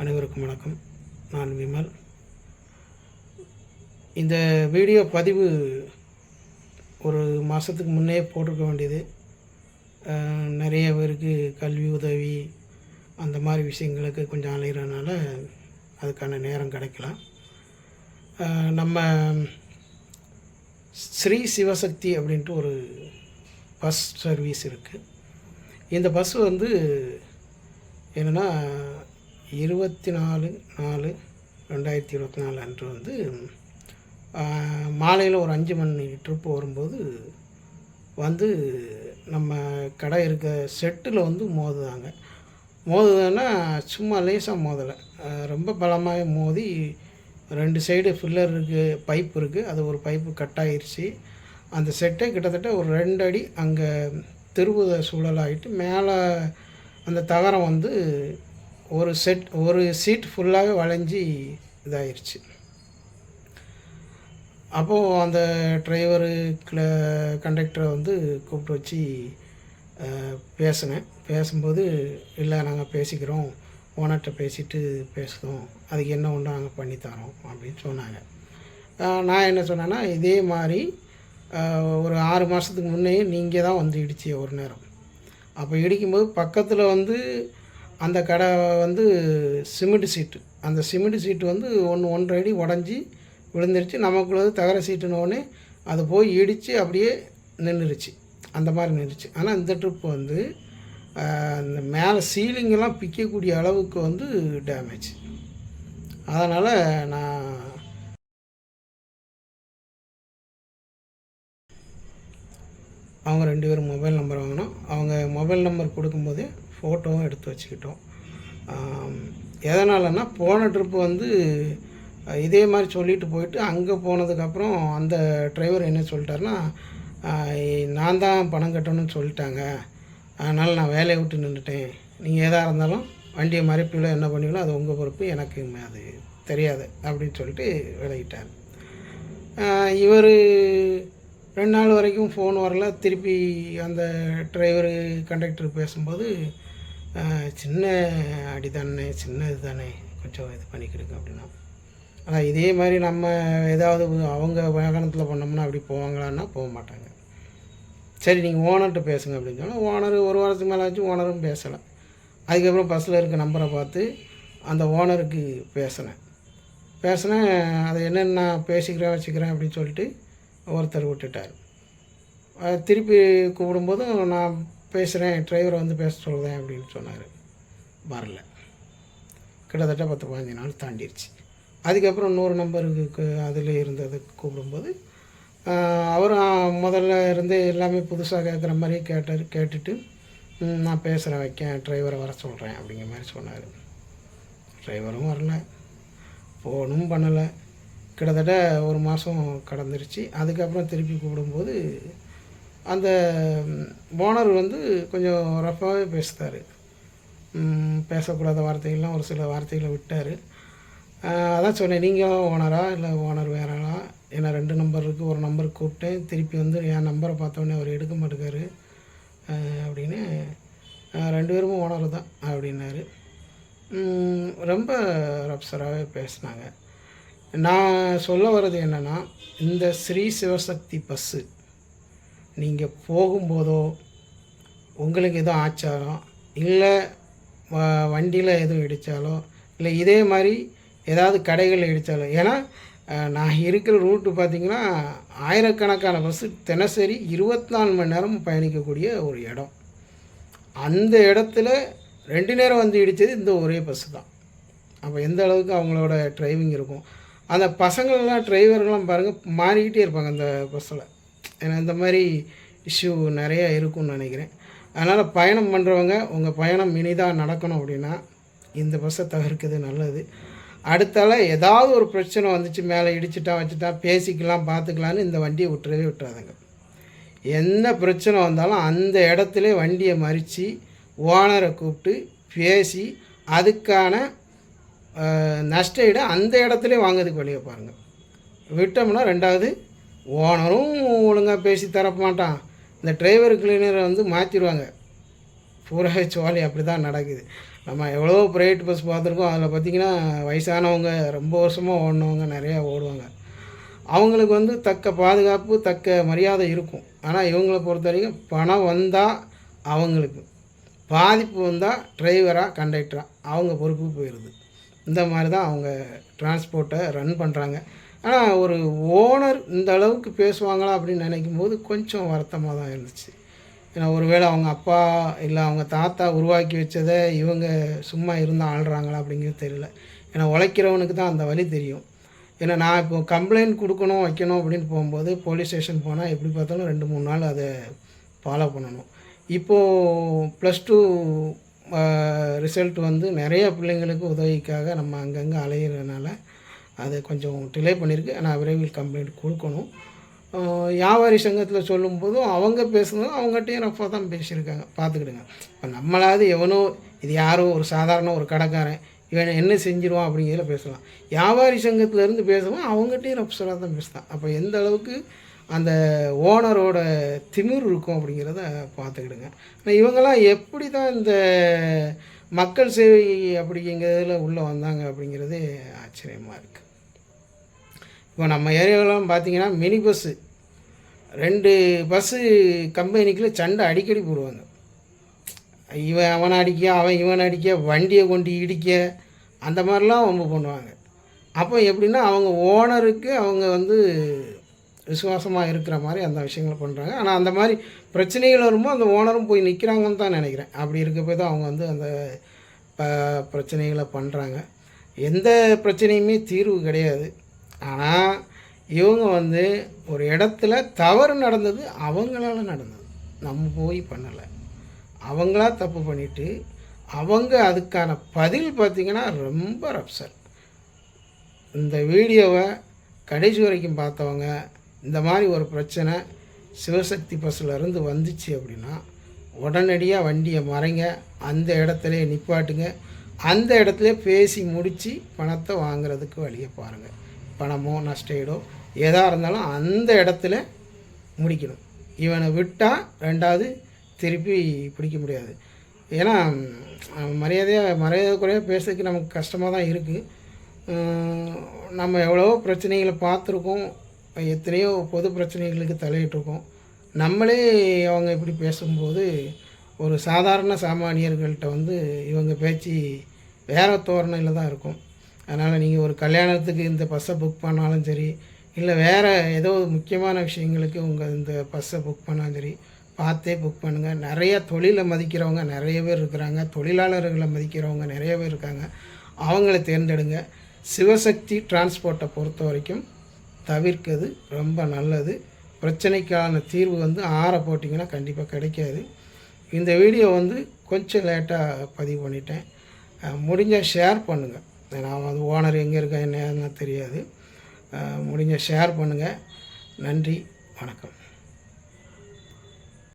அனைவருக்கும் வணக்கம். நான் விமல். இந்த வீடியோ பதிவு ஒரு மாதத்துக்கு முன்னே போட்டிருக்க வேண்டியது. நிறைய பேருக்கு கல்வி உதவி அந்த மாதிரி விஷயங்களுக்கு கொஞ்சம் அலைகிறதுனால அதுக்கான நேரம் கிடைக்கலாம். நம்ம ஸ்ரீ சிவசக்தி அப்படின்ட்டு ஒரு பஸ் சர்வீஸ் இருக்குது இந்த பஸ் வந்து என்னென்னா இருபத்தி நாலு நாலு ரெண்டாயிரத்தி இருபத்தி நாலு அன்று வந்து மாலையில் ஒரு அஞ்சு மணி ட்ரிப்பு வரும்போது வந்து நம்ம கடை இருக்க செட்டில் வந்து மோதுதாங்க மோதுதுன்னா சும்மா லேசாக மோதலை. ரொம்ப பலமாக மோதி ரெண்டு சைடு ஃபில்லர் இருக்குது பைப் இருக்குது அது ஒரு பைப்பு கட் ஆயிருச்சு அந்த செட்டே கிட்டத்தட்ட ஒரு ரெண்டு அடி அங்கே திருவுத சூழலாகிட்டு மேலே அந்த தகரம் வந்து ஒரு செட் ஒரு சீட் ஃபுல்லாகவே வளைஞ்சி இதாயிருச்சு. அப்போது அந்த டிரைவரு கண்டக்டரை வந்து கூப்பிட்டு வச்சு பேசினேன். பேசும்போது இல்லை நாங்கள் பேசிக்கிறோம். ஓனர்கிட்ட பேசிட்டு பேசுகிறோம் அதுக்கு என்ன ஒன்று நாங்கள் பண்ணித்தரோம் அப்படின்னு சொன்னாங்க. நான் என்ன சொன்னேன்னா இதே மாதிரி ஒரு ஆறு மாதத்துக்கு முன்னே நீங்கள் தான் வந்து இடிச்சு ஒரு நேரம். அப்போ இடிக்கும்போது பக்கத்தில் வந்து அந்த கடை வந்து சிமெண்ட் சீட்டு. அந்த சிமெண்ட் சீட்டு வந்து ஒன்று ஒன்றரை அடி உடஞ்சி விழுந்துருச்சு. நமக்குள்ளது தகர சீட்டுனோடனே அது போய் இடித்து அப்படியே நின்றுருச்சு. அந்த மாதிரி நின்றுச்சு. ஆனால் இந்த ட்ரிப் வந்து அந்த மேலே சீலிங்கெல்லாம் பிக்கக்கூடிய அளவுக்கு வந்து டேமேஜ் அதனால் நான் அவங்க ரெண்டு பேரும் மொபைல் நம்பர் வாங்கினோம். அவங்க மொபைல் நம்பர் கொடுக்கும்போதே ஃபோட்டோவும் எடுத்து வச்சுக்கிட்டோம். எதனாலன்னா போன ட்ரிப்பு வந்து இதே மாதிரி சொல்லிட்டு போயிட்டு அங்கே போனதுக்கப்புறம் அந்த டிரைவர் என்ன சொல்லிட்டாருன்னா நான் தான் பணம் கட்டணும்னு சொல்லிட்டாங்க. அதனால் நான் வேலையை விட்டு நின்றுட்டேன். நீங்கள் எதாக இருந்தாலும் வண்டியை மறைப்பிலோ என்ன பண்ணுவீங்களோ அது உங்கள் பொறுப்பு. எனக்கு அது தெரியாது அப்படின்னு சொல்லிட்டு விலகிட்டார். இவர் ரெண்டு நாள் வரைக்கும் ஃபோன் வரல. திருப்பி அந்த டிரைவரு கண்டக்டர் பேசும்போது சின்ன அடி தானே சின்ன இது தானே கொஞ்சம் இது பண்ணிக்கிடுங்க அப்படின்னா. ஆனால் இதே மாதிரி நம்ம ஏதாவது அவங்க வாகனத்தில் பண்ணோம்னா அப்படி போவாங்களான்னா போக மாட்டாங்க. சரி நீங்கள் ஓனர்கிட்ட பேசுங்க அப்படின்னு சொன்னால் ஓனர் ஒரு வாரத்துக்கு மேலே ஆச்சு ஓனரும் பேசலை. அதுக்கப்புறம் பஸ்ஸில் இருக்க நம்பரை பார்த்து அந்த ஓனருக்கு பேசினேன். பேசினேன் அதை என்னென்ன நான் பேசிக்கிறேன் வச்சுக்கிறேன் அப்படின்னு சொல்லிட்டு ஒருத்தர் விட்டுட்டார். திருப்பி கூப்பிடும்போதும் நான் பேசுகிறேன் டிரைவரை வந்து பேச சொல்கிறேன் அப்படின்னு சொன்னார். வரல. கிட்டத்தட்ட பத்து பதினஞ்சு நாள் தாண்டிடுச்சு அதுக்கப்புறம் இன்னொரு நம்பருக்கு அதில் இருந்தது கூப்பிடும்போது அவரும் முதல்ல இருந்து எல்லாமே புதுசாக கேட்குற மாதிரி கேட்டார் கேட்டுட்டு நான் பேசுகிறேன் வைக்கேன் டிரைவரை வர சொல்கிறேன் அப்படிங்கிற மாதிரி சொன்னார். டிரைவரும் வரல. ஃபோனும் பண்ணலை. கிட்டத்தட்ட ஒரு மாதம் கடந்துருச்சு. அதுக்கப்புறம் திருப்பி கூப்பிடும்போது அந்த ஓனர் வந்து கொஞ்சம் ரஃபாகவே பேசுகிறாரு பேசக்கூடாத வார்த்தைகள்லாம் ஒரு சில வார்த்தைகளை விட்டார். அதான் சொன்னேன் நீங்கள் ஓனரா இல்லை ஓனர் வேறாளா ஏன்னா ரெண்டு நம்பர் இருக்குது ஒரு நம்பர் கூப்பிட்டேன். திருப்பி வந்து என் நம்பரை பார்த்தோன்னே அவர் எடுக்க மாட்டேக்காரு அப்படின்னு ரெண்டு பேரும் ஓனர் தான் அப்படின்னாரு. ரொம்ப ரப்சராகவே பேசினாங்க. நான் சொல்ல வர்றது என்னென்னா இந்த ஸ்ரீ சிவசக்தி பஸ்ஸு நீங்கள் போகும்போதோ உங்களுக்கு எதுவும் ஆச்சாரம் இல்லை வண்டியில் எதுவும் இடித்தாலோ இல்லை இதே மாதிரி ஏதாவது கடைகளில் இடித்தாலோ ஏன்னா நான் இருக்கிற ரூட்டு பார்த்திங்கன்னா ஆயிரக்கணக்கான பஸ்ஸு தினசரி இருபத்தி நாலு மணி நேரம் பயணிக்கக்கூடிய ஒரு இடம். அந்த இடத்துல ரெண்டு நேரம் வந்து இடித்தது இந்த ஒரே பஸ்ஸு தான். அப்போ எந்த அளவுக்கு அவங்களோட டிரைவிங் இருக்கும். அந்த பசங்களெலாம் டிரைவர்கள்லாம் பாருங்கள் மாறிக்கிட்டே இருப்பாங்க அந்த பஸ்ஸில் ஏன்னா இந்த மாதிரி இஷ்யூ நிறைய இருக்கும்னு நினைக்கிறேன். அதனால் பயணம் பண்ணுறவங்க உங்கள் பயணம் இனிதாக நடக்கணும் அப்படின்னா இந்த பஸ்ஸை தவிர்க்கிறது நல்லது. அடுத்தால ஏதாவது ஒரு பிரச்சனை வந்துச்சு மேலே இடிச்சிட்டா வச்சுட்டா பேசிக்கலாம் பார்த்துக்கலான்னு இந்த வண்டியை விட்டுறவே விட்டுறாதுங்க. என்ன பிரச்சனை வந்தாலும் அந்த இடத்துல வண்டியை மறித்து ஓனரை கூப்பிட்டு பேசி அதுக்கான நஷ்ட ஈடை அந்த இடத்துல வாங்குறதுக்கு வழியை பாருங்கள் விட்டோம்னா ரெண்டாவது ஓனரும் ஒழுங்காக பேசி தரப்ப மாட்டான் இந்த டிரைவர் கிளீனரை வந்து மாற்றிடுவாங்க பூரா சோழி அப்படி தான் நடக்குது. நம்ம எவ்வளோ ப்ரைவேட் பஸ் பார்த்துருக்கோம். அதில் பார்த்திங்கன்னா வயசானவங்க ரொம்ப வருஷமாக ஓடினவங்க நிறையா ஓடுவாங்க. அவங்களுக்கு வந்து தக்க பாதுகாப்பு தக்க மரியாதை இருக்கும். ஆனால் இவங்களை பொறுத்த வரைக்கும் பணம் வந்தால் அவங்களுக்கு. பாதிப்பு வந்தால் டிரைவராக கண்டக்டராக அவங்க பொறுப்பு போயிடுது இந்த மாதிரி தான் அவங்க டிரான்ஸ்போர்ட்டை ரன் பண்ணுறாங்க ஆனால் ஒரு ஓனர் இந்த அளவுக்கு பேசுவாங்களா அப்படின்னு நினைக்கும் போது கொஞ்சம் வருத்தமாக தான் இருந்துச்சு. ஏன்னா ஒருவேளை அவங்க அப்பா இல்லை அவங்க தாத்தா உருவாக்கி வச்சதை இவங்க சும்மா இருந்தால் ஆள்றாங்களா அப்படிங்கிறது தெரியல. ஏன்னா உழைக்கிறவனுக்கு தான் அந்த வழி தெரியும். ஏன்னா நான் இப்போ கம்ப்ளைண்ட் கொடுக்கணும் வைக்கணும் அப்படின்னு போகும்போது போலீஸ் ஸ்டேஷன் போனால் எப்படி பார்த்தாலும் ரெண்டு மூணு நாள் அதை ஃபாலோ பண்ணணும். இப்போது ப்ளஸ் டூ ரிசல்ட் வந்து நிறைய பிள்ளைங்களுக்கு உதவிக்காக நம்ம அங்கங்கே அலையிறதுனால அது கொஞ்சம் டிலே பண்ணியிருக்கு. ஆனால் விரைவில் கம்ப்ளைண்ட் கொடுக்கணும். வியாபாரி சங்கத்தில் சொல்லும்போதும் அவங்க பேசுனதும் அவங்ககிட்டயும் ரஃபாக தான் பேசியிருக்காங்க. பார்த்துக்கிடுங்க. இப்போ நம்மளாவது எவனோ இது யாரோ ஒரு சாதாரண ஒரு கடைக்காரன் இவன் என்ன செஞ்சிருவான் அப்படிங்கிறத பேசலாம். வியாபாரி சங்கத்திலேருந்து பேசுவோம் அவங்ககிட்டயும் ரஃப்ஸராக தான் பேசுதான் அப்போ எந்த அளவுக்கு அந்த ஓனரோட திமிர் இருக்கும் அப்படிங்கிறத பார்த்துக்கிடுங்க. ஆனால் இவங்கெல்லாம் எப்படி தான் இந்த மக்கள் சேவை அப்படிங்கிறதுல உள்ளே வந்தாங்க அப்படிங்கிறதே ஆச்சரியமாக இருக்குது இப்போ நம்ம ஏரியாவிலாம் பார்த்தீங்கன்னா மினி பஸ்ஸு ரெண்டு பஸ்ஸு கம்பெனிக்குள்ளே சண்டை அடிக்கடி போடுவாங்க. இவன் அவனை அடிக்க அவன் இவனை அடிக்க வண்டியை கொண்டு இடிக்க அந்த மாதிரிலாம் வம்பு பண்ணுவாங்க. அப்போ எப்படின்னா அவங்க ஓனருக்கு அவங்க வந்து விசுவாசமாக இருக்கிற மாதிரி அந்த விஷயங்களை பண்ணுறாங்க ஆனால் அந்த மாதிரி பிரச்சனைகள் வரும்போது அந்த ஓனரும் போய் நிற்கிறாங்கன்னு தான் நினைக்கிறேன். அப்படி இருக்க போய் தான் அவங்க வந்து அந்த ப பிரச்சனைகளை பண்ணுறாங்க எந்த பிரச்சனையுமே தீர்வு கிடையாது. ஆனால் இவங்க வந்து ஒரு இடத்துல தவறு நடந்தது அவங்களால நடந்தது. நம்ம போய் பண்ணலை. அவங்களா தப்பு பண்ணிவிட்டு அவங்க அதுக்கான பதில் பார்த்திங்கன்னா ரொம்ப ரப்சர் இந்த வீடியோவை கடைசி வரைக்கும் பார்த்தவங்க இந்த மாதிரி ஒரு பிரச்சனை சிவசக்தி பஸ்ஸில் வந்துச்சு அப்படின்னா உடனடியாக வண்டியை மறைங்க அந்த இடத்துல நிப்பாட்டுங்க அந்த இடத்துல பேசி முடித்து பணத்தை வாங்குறதுக்கு வழியை பாருங்கள் பணமோ நஷ்டஈடோ எதாக இருந்தாலும் அந்த இடத்துல முடிக்கணும். இவனை விட்டால் ரெண்டாவது திருப்பி பிடிக்க முடியாது. ஏன்னா மரியாதையாக மரியாதை குறையாக பேசுறதுக்கு நமக்கு கஷ்டமாக தான் இருக்குது நம்ம எவ்வளவோ பிரச்சனைகளை பார்த்துருக்கோம். எத்தனையோ பொது பிரச்சனைகளுக்கு தலையிட்டிருக்கோம். நம்மளே அவங்க இப்படி பேசும்போது ஒரு சாதாரண சாமானியர்கள்ட்ட வந்து இவங்க பேச்சு வேறு தோரணையில் தான் இருக்கும். அதனால் நீங்கள் ஒரு கல்யாணத்துக்கு இந்த பஸ்ஸை புக் பண்ணாலும் சரி இல்லை வேறு ஏதோ ஒரு முக்கியமான விஷயங்களுக்கு உங்கள் இந்த பஸ்ஸை புக் பண்ணாலும் சரி பார்த்தே புக் பண்ணுங்கள் நிறைய தொழிலை மதிக்கிறவங்க நிறைய பேர் இருக்கிறாங்க. தொழிலாளர்களை மதிக்கிறவங்க நிறைய பேர் இருக்காங்க. அவங்கள தேர்ந்தெடுங்க. சிவசக்தி டிரான்ஸ்போர்ட்டை பொறுத்த வரைக்கும் தவிர்க்கிறது ரொம்ப நல்லது. பிரச்சனைக்கான தீர்வு வந்து ஆற போட்டிங்கன்னா கண்டிப்பாக கிடைக்காது. இந்த வீடியோ வந்து கொஞ்சம் லேட்டாக பதிவு பண்ணிட்டேன். முடிஞ்ச ஷேர் பண்ணுங்கள் நான் வந்து ஓனர் எங்கே இருக்கேன் என்ன தெரியாது முடிஞ்ச ஷேர் பண்ணுங்கள் நன்றி வணக்கம்.